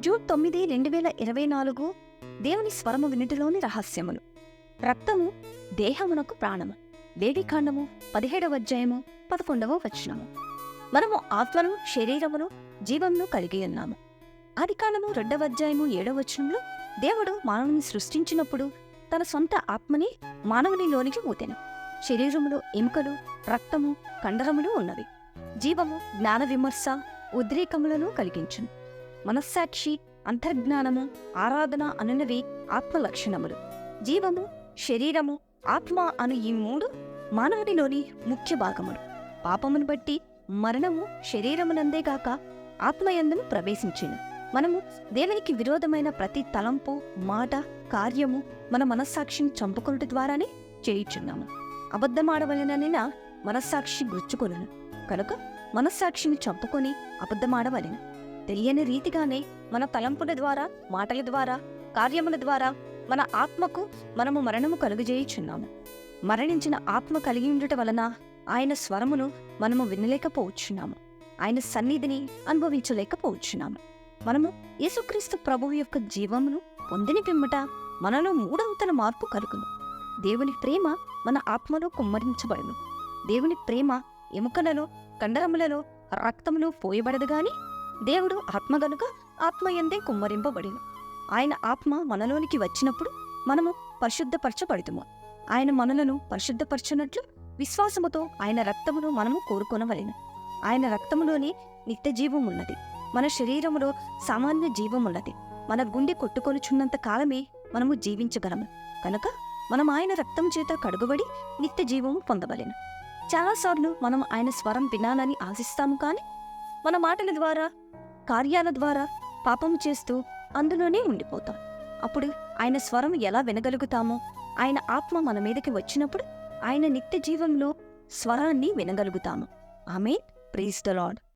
June తొమ్మిది రెండు వేల ఇరవై నాలుగు దేవుని స్వరము వినుటిలోని రహస్యములు. రక్తము దేహమునకు ప్రాణము. లేవికాండము పదిహేడవ అధ్యాయము పదకొండవ వచనము. మనము ఆత్మను శరీరమును జీవమును కలిగి ఉన్నాము. ఆదికాండము రెండవ అధ్యాయము ఏడవ వచనంలో దేవుడు మానవుని సృష్టించినప్పుడు తన సొంత ఆత్మని మానవునిలోనికి ఊతెను. శరీరములో ఎముకలు రక్తము కండరములు ఉన్నవి. జీవము జ్ఞాన విమర్శ ఉద్రేకములను కలిగించును. మనస్సాక్షి అంతర్జ్ఞానము ఆరాధన అనునవి ఆత్మ లక్షణములు జీవము శరీరము ఆత్మ అను ఈ మూడు మానవునిలోని ముఖ్య భాగములు. పాపమును బట్టి మరణము శరీరమునందేగాక ఆత్మయందును ప్రవేశించింది మనము దేవునికి విరోధమైన ప్రతి తలంపు మాట కార్యము మన మనస్సాక్షిని చంపుకొనుట ద్వారానే చేయుచున్నాము. అబద్ధమాడవలననిన మనస్సాక్షి గుచ్చుకొనును కనుక మనస్సాక్షిని చంపుకొని అబద్ధమాడవలెను. తెలియని రీతిగానే మన తలంపుల ద్వారా మాటల ద్వారా కార్యముల ద్వారా మన ఆత్మకు మనము మరణము కలుగజేయుచున్నాము. మరణించిన ఆత్మ కలిగి ఉండటం వలన ఆయన స్వరమును మనము వినలేకపోవచ్చున్నాము. ఆయన సన్నిధిని అనుభవించలేకపోవచ్చున్నాము. మనము యేసుక్రీస్తు ప్రభువు యొక్క జీవమును పొందిని పిమ్మట మనలో మూడవతల మార్పు కలుగును. దేవుని ప్రేమ మన ఆత్మలో కుమ్మరించబడును. దేవుని ప్రేమ ఎముకలలో కండరములలో రక్తములో పోయబడదు గాని దేవుడు ఆత్మ గనుక ఆత్మ ఎందే కుమ్మరింపబడిను. ఆయన ఆత్మ మనలోనికి వచ్చినప్పుడు మనము పరిశుద్ధపరచబడుతుము. ఆయన మనలను పరిశుద్ధపరచునట్లు విశ్వాసముతో ఆయన రక్తమును మనము కోరుకొనవలెను. ఆయన రక్తములోని నిత్య జీవం ఉన్నది మన శరీరములో సామాన్య జీవం ఉన్నది మన గుండె కొట్టుకొనుచున్నంత కాలమే మనము జీవించగలము. కనుక మనం ఆయన రక్తం చేత కడుగుబడి నిత్య జీవము పొందవలెను. చాలాసార్లు మనం ఆయన స్వరం వినాలని ఆశిస్తాము కానీ మన మాటల ద్వారా కార్యాల ద్వారా పాపము చేస్తూ అందులోనే ఉండిపోతాం. అప్పుడు ఆయన స్వరం ఎలా వినగలుగుతామో ఆయన ఆత్మ మన మీదకి వచ్చినప్పుడు ఆయన నిత్య జీవంలో స్వరాన్ని వినగలుగుతాము. ఆమె ప్రీస్ ద లాడ్